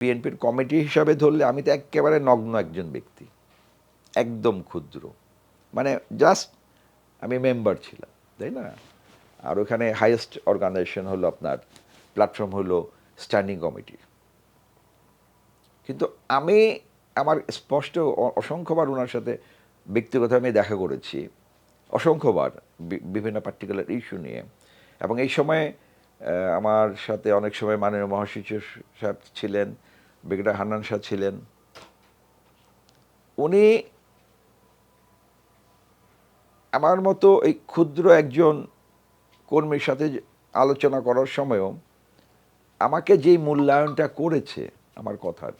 বিএনপির কমিটি হিসাবে ধরলে আমি তো একেবারে নগ্ন একজন ব্যক্তি। একদম ক্ষুদ্র। মানে জাস্ট আমি মেম্বার ছিলাম, তাই না? আর ওখানে হাইয়েস্ট অর্গানাইজেশন হলো আপনার প্ল্যাটফর্ম হলো স্ট্যান্ডিং কমিটি কিন্তু আমি আমার স্পষ্ট অসংখ্যবার ওনার সাথে ব্যক্তিগত আমি দেখা করেছি। অসংখ্যবার বিভিন্ন পার্টিকুলার ইস্যু নিয়ে। এবং এই সময় আমার সাথে অনেক সময় মাননীয় মহাসচিব সাহেব ছিলেন। ব্রিগেডার হান্নান শাহ ছিলেন। উনি আমার মতো এই ক্ষুদ্র একজন কর্মীর সাথে আলোচনা করার সময়ও আমাকে যেই মূল্যায়নটা করেছে আমার কথার,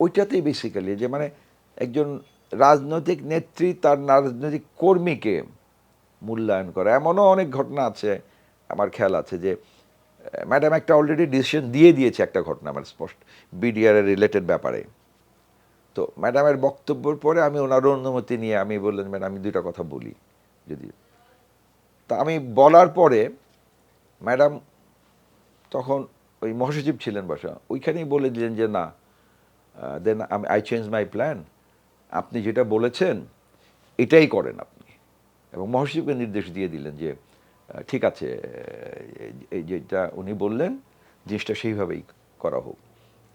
ওইটাতেই বেসিক্যালি যে মানে একজন রাজনৈতিক নেত্রী তার রাজনৈতিক কর্মীকে মূল্যায়ন করে। এমনও অনেক ঘটনা আছে, আমার খেয়াল আছে যে ম্যাডাম একটা অলরেডি ডিসিশন দিয়ে দিয়েছে একটা ঘটনা আমার স্পষ্ট বিডিআর রিলেটেড ব্যাপারে। তো ম্যাডামের বক্তব্যের পরে আমি ওনার অনুমতি নিয়ে আমি বললেন ম্যাডাম আমি দুইটা কথা বলি। যদি তা আমি বলার পরে ম্যাডাম তখন ওই মহাসচিব ছিলেন বসা, ওইখানেই বলে দিলেন যে, না দেন আমি আই চেঞ্জ মাই প্ল্যান আপনি যেটা বলেছেন, এটাই করেন আপনি। এবং মহাসচিবকে নির্দেশ দিয়ে দিলেন যে ঠিক আছে এই যেটা উনি বললেন, জিনিসটা সেইভাবেই করা হোক।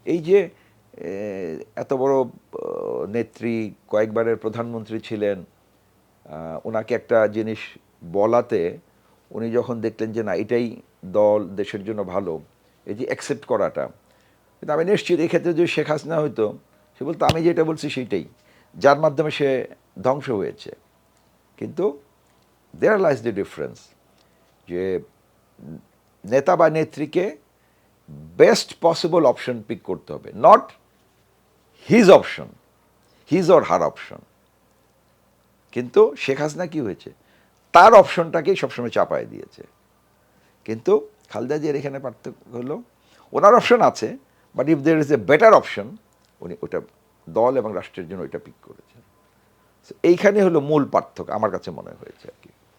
এই যে এত বড় নেত্রী, কয়েকবারের প্রধানমন্ত্রী ছিলেন ওনাকে একটা জিনিস বলাতে উনি যখন দেখলেন যে, না, এটাই দল দেশের জন্য ভালো, এই যে অ্যাকসেপ্ট করাটা, কিন্তু আমি নিশ্চিত এই ক্ষেত্রে যদি শেখ হাসিনা হইতো, সে বলতো, আমি যেটা বলছি সেইটাই। যার মাধ্যমে সে ধ্বংস হয়েছে। কিন্তু দেয়ার লাইজ দ্য ডিফারেন্স যে নেতা বা নেত্রীকে বেস্ট পসিবল অপশন পিক করতে হবে not his option his or her option কিন্তু শেখ হাসিনা কি হয়েছে? তার অপশনটাকেই সবসময় চাপায় দিয়েছে। কিন্তু খালেদা জিয়ার এখানে পার্থক্য হলো, ওনার অপশন আছে but if there is a better option উনি ওটা দল এবং রাষ্ট্রের জন্য ওইটা পিক করেছেন। এইখানে হলো মূল পার্থক্য, আমার কাছে মনে হয়েছে আর কি।